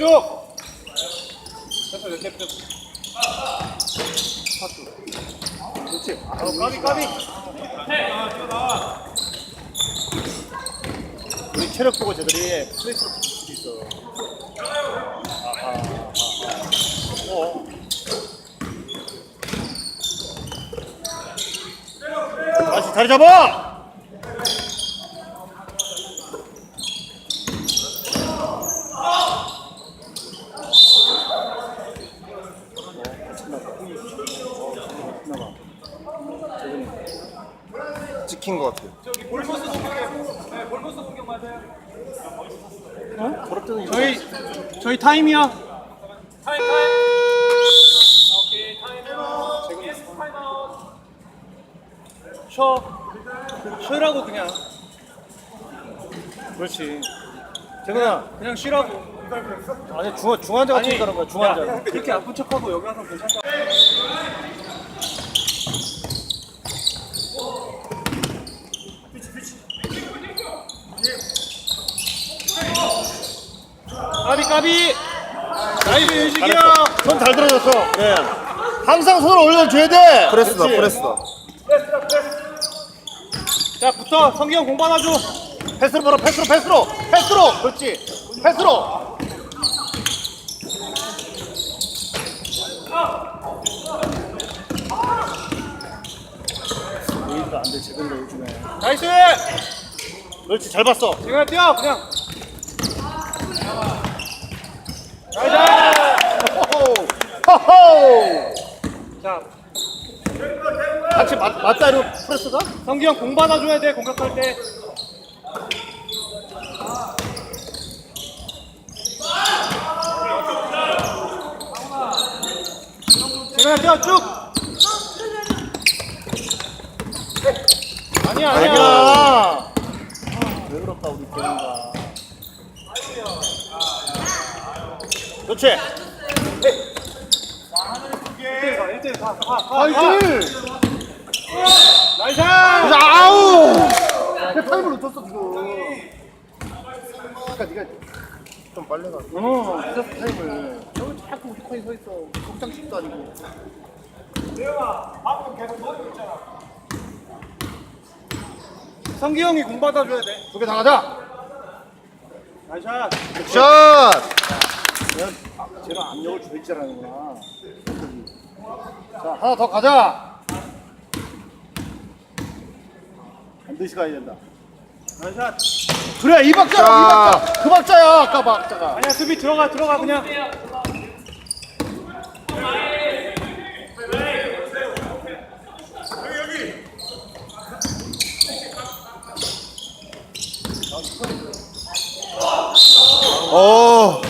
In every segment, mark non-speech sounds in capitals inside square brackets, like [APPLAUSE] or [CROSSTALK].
됐어, 됐어. 그렇지. 어, 까비, 까비. 우리 체력 보고 쟤들이 플레이스로 붙일 수도 있어. 아하. 어. 다시 자리 잡아! 찍힌 것 같아요. 저희 저희 타임이야. 타임 타임. 오케이 타임. 쉬어. 쉬라고 그냥. 그렇지. 재근아 그냥 쉬라고. 아니 중 중환자 같은 거는 거야 중환자. 그렇게 아픈 척하고 여기 와서 괜찮다. 까비 까비. 나이스 윤식이 형. 손잘 들어줬어. 네. 항상 손을 올려줘야 돼. 프레스다, 그렇지. 프레스다. 자 붙어 성기 형 공부 하나 줘 패스로 벌어 패스로 패스로 패스로 그렇지 패스로 여기가 안돼 제대로 요즘에 나이스 그렇지 잘 봤어 지금 뛰어 그냥 나이스 호호 자. 같이 맞, 맞다이로 프레스가? 성기 형 공 받아줘야 돼 공격할 때. 제가 뛰어 쭉. 아니야 아니야. 왜 그럴까 우리 배우가 그렇지 1대1 가 1대1 가 가, 가, 나이스! 나이스 아우! 내 타임을 놓쳤어, 지금. 그러니까 네가 좀 빨리 가. 어 늦었어, 타임을. 여기 자꾸 우리 편이 서 있어. 걱정식도 아니고. 성기 형이 공 받아줘야 돼 두개다 가자! 나이스 샷! 내가 제가 압력을 줄줄 아는구나 자, 하나 더 가자! 반드시 가야 된다 나이스 그래, 이 박자야, 이 박자! 그 박자야, 아까 박자가. 아니야 수비 들어가 들어가 그냥 오!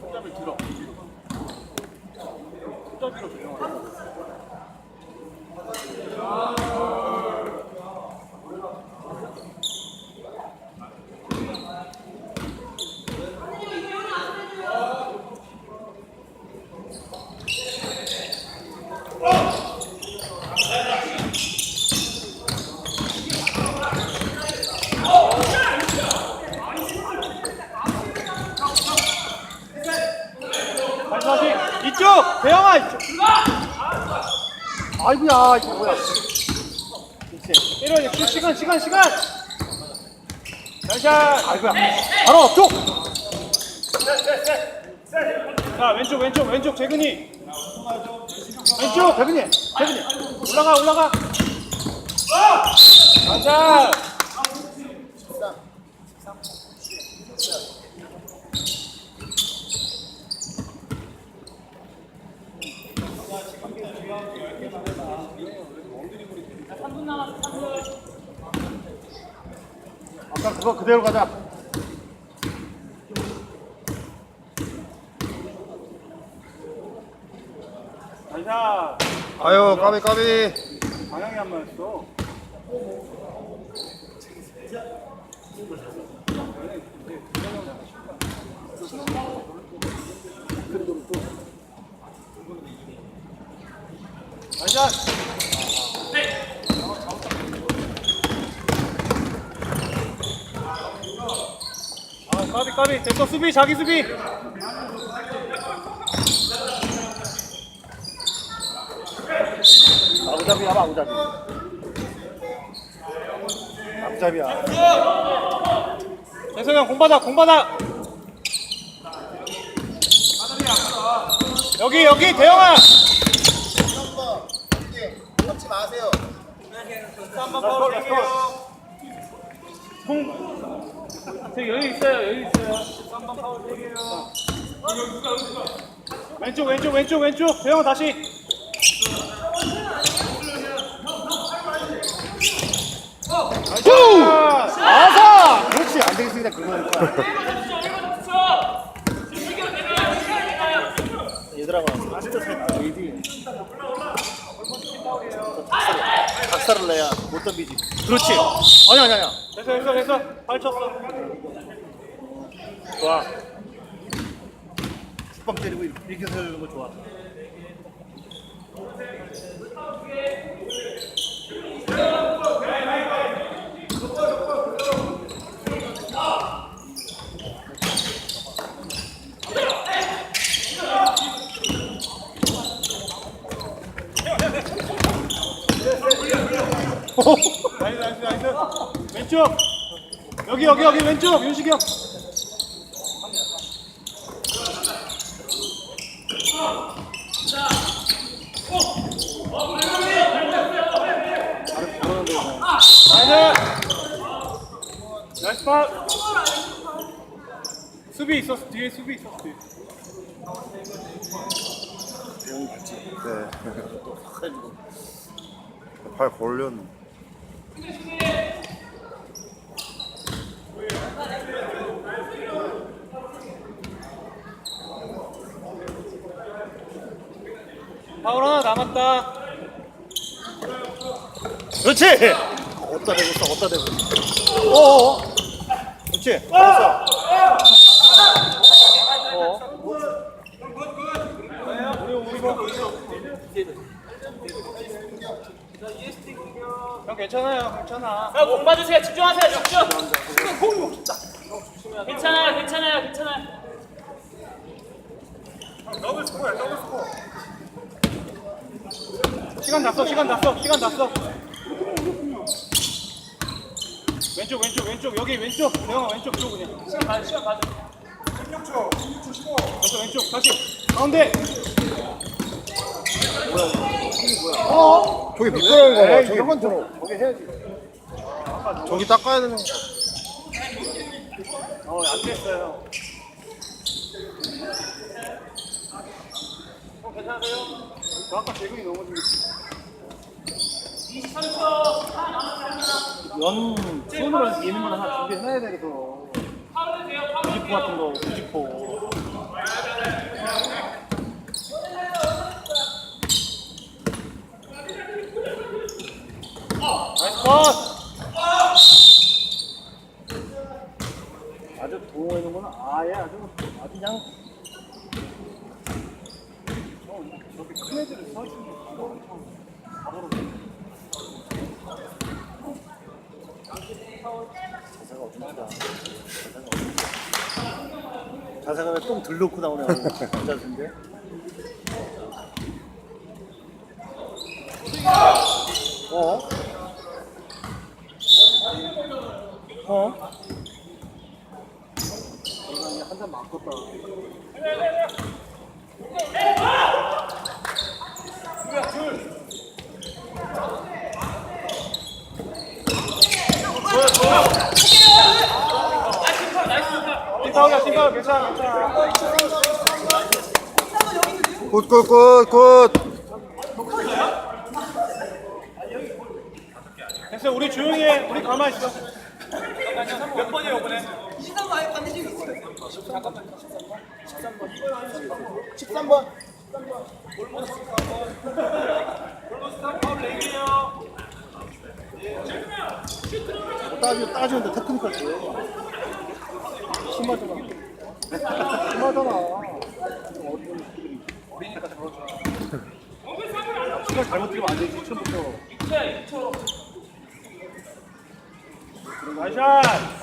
손잡이 들어 손잡이로 조정하라 다시 다시 이쪽 대영아 이쪽 아이고야, 이거 뭐야. 그렇지 때려 이제 시간 시간 시간! 나이샷 아이고야. 바로 쪽! 자 왼쪽 왼쪽 왼쪽 재근이. 왼쪽 재근이 재근이. 올라가 올라가. 가자 아까 그거 그대로 가자. 가자 아유, 까비, 까비. 방향이 안 맞았어 나이샷 까비 까비. 됐어 수비 자기 수비. 아부잡이야 아부잡이. 아부잡이야. 재성이 형공 받아 공 받아. 여기 여기 대영아. 잡지 마세요 저 여유 있어요, 여유 있어요. 왼쪽 왼쪽 왼쪽 왼쪽. 대영아 다시. 나이스 아사 그렇지 안 되겠습니다 그거니까 얘들아 진짜 잘 나와 얘들이 박살을 내야 못 덤비지. 그렇지. 아니 아니 아니야 됐어 됐어 됐어. 발 쳤어. 좋아. 축방 때리고 이렇게 세우는 거 좋아 나이스 나이스 나이스 왼쪽. 여기 여기 여기 왼쪽. 윤식이 형. 수비 있었어. 뒤에 수비 있었어 뒤에. 네. [LAUGHS] 발 걸렸네. 파울 하나 남았다 그렇지 어디다 대고 있어 어디다 대고 있어 어어 그렇지 잘했어 형 괜찮아요. 괜찮아. 자, 공 받으세요. 집중하세요, 집중. 괜찮아요, 괜찮아요, 괜찮아요. 시간 났어 시간 났어 시간 났어 왼쪽 왼쪽 왼쪽. 여기 왼쪽. 대영아 왼쪽 쪽 그냥. 시간 가자, 시간 가자. 됐어 왼쪽. 다시. 가운데 저기 미끄러운 거 봐. 저기 건 미끄러워. 저기 해야지 저기 닦아야 되는 거. 어 안 됐어요 형 괜찮으세요? 저 아까 재근이 넘어진 게연 손으로 미는 건 하나 준비해놔야 되겠어 구지포 같은 거 구지 아주 동호회는구나. 아예 아주 아주 그냥. 저렇게 큰 애들을 서 있으면 바로 자세가 어중하다. 자세가 왜똥 들놓고 나오냐 자세인데? 어? 어? 한잔 맞겠다. 괜찮아 괜찮아 굿 굿 굿 굿. 됐어 우리 조용히 해 우리 가만히 있어 몇 번이에요 이번에 13번. 따지, 따지는데 테크니컬 돼. 심하잖아. 심하잖아. 어리니까 저러죠. 시간 잘못 들으면 안 되지 처음부터 나이샷 굿샷!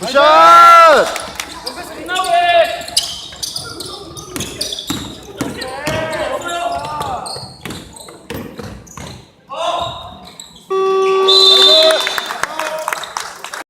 굿샷!